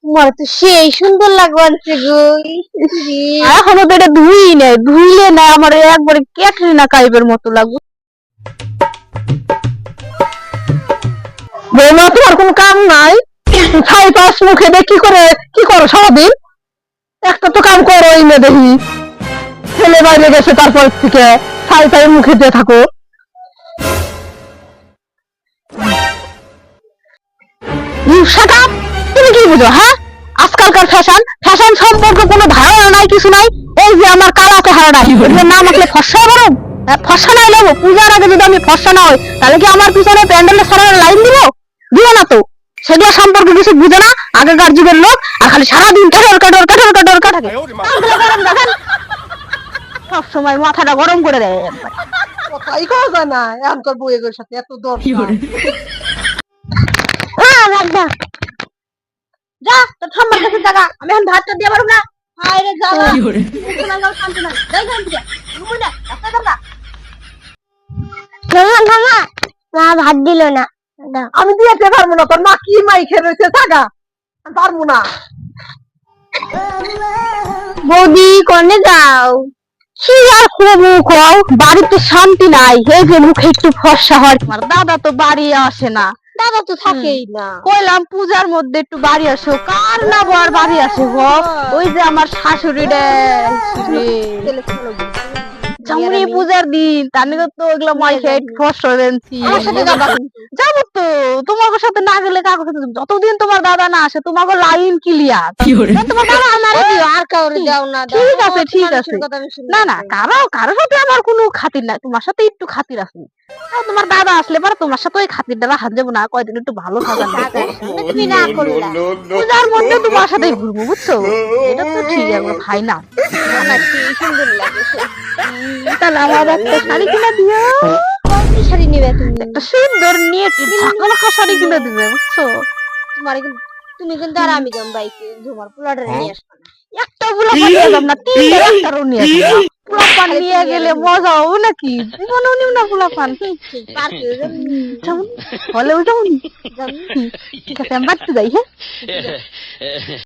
তোমার তো সেই সুন্দর এখনও তো এটা ধুই ধুইলে না আমার একবারে কাইবের মতো লাগবে তোমার কাম নাই? মুখে করে, কি করো সারাদিন? একটা তো কাম করো এই দেখি। ছেলে বাইরে গেছে তারপর থেকে ছাই ছাই মুখে দিয়ে থাকো। shut up! তুমি কি বুঝো হ্যাঁ? আজকালকার ফ্যাশন ফ্যাশন সম্পর্কে কোনো ধারণা নাই কিছু নাই। এই যে আমার কালা চেহারাটা এগুলো না আমাকে ফর্সা বলো? ফর্সা নাই নেব পূজার আগে যদি আমি ফর্সা না হই তাহলে কি আমার পিছনে প্যান্ডেলের সারার লাইন দিব? দিব না তো। সেগুলো সম্পর্কে কিছু বুঝে না আগেকার যুগের লোক আর খালি সারাদিন কাটর কাটর কাটর কাটর গরম দেখেন। সব সময় মাথাটা গরম করে দেয়। কথাই যায় না এখনকার বইয়ের সাথে এত দরকার আহ, রাখ দাও। যা তোর ঠাম্মার কাছে আমি এখন ভাতটা দিয়ে পারব না। হায় রে মা ভাত দিল না। আমি দিয়েতে পারব না তোর মা কি মাই খেয়ে রয়েছে থাকা। পারব না। বৌদি কোনে যাও? কি আর করব কও? বাড়িতে শান্তি নাই। এই যে মুখে একটু ফর্সা হয়। দাদা তো বাড়ি আসে না। দাদা তো থাকেই না। কইলাম পূজার মধ্যে একটু বাড়ি আসো। কার না বর বাড়ি আসে গো? ওই যে আমার শাশুড়ি রে ছেলে পূজার দিন তার নিকে তো ওগুলো মাই খেয়ে আমার সাথে যাবা তো তোমার সাথে না গেলে কাকুর সাথে যতদিন তোমার দাদা না আসে তোমাকে লাইন ক্লিয়ার তোমার দাদা আমারে দিও আর কাউরে দাও না ঠিক আছে, ঠিক আছে। না না কারও কারোর সাথে আমার কোনো খাতির নাই তোমার সাথে একটু খাতির আছে তোমার দাদা আসলে পরে তোমার সাথে ওই খাতিরটা রাখা যাব না কয়দিন একটু ভালো থাকা তুমি না করলা পূজার মধ্যে তোমার সাথে ঘুরবো বুঝছ এটা তো ঠিক আছে ভাই সুন্দর লাগে তাহলে আমার একটা শাড়ি কিনে দিও। কোন শাড়ি নিবে তুমি? একটা সুন্দর নিয়ে ঝাঁকালাকা শাড়ি কিনে দিবে বুঝছ? তোমার কিন্তু তুমি কিন্তু আর আমি যাম বাইকে তোমার পোলাডারে নিয়ে আসবা না। একটা পান নিয়ে যাব না তিনটে একটা নিয়ে পান নিয়ে গেলে মজা হবে নাকি? জীবনেও নিব না বুলা পান পার্কে যাম। যেমন হলেও যেমন ঠিক আছে আমি বাড়তে যাই হ্যাঁ।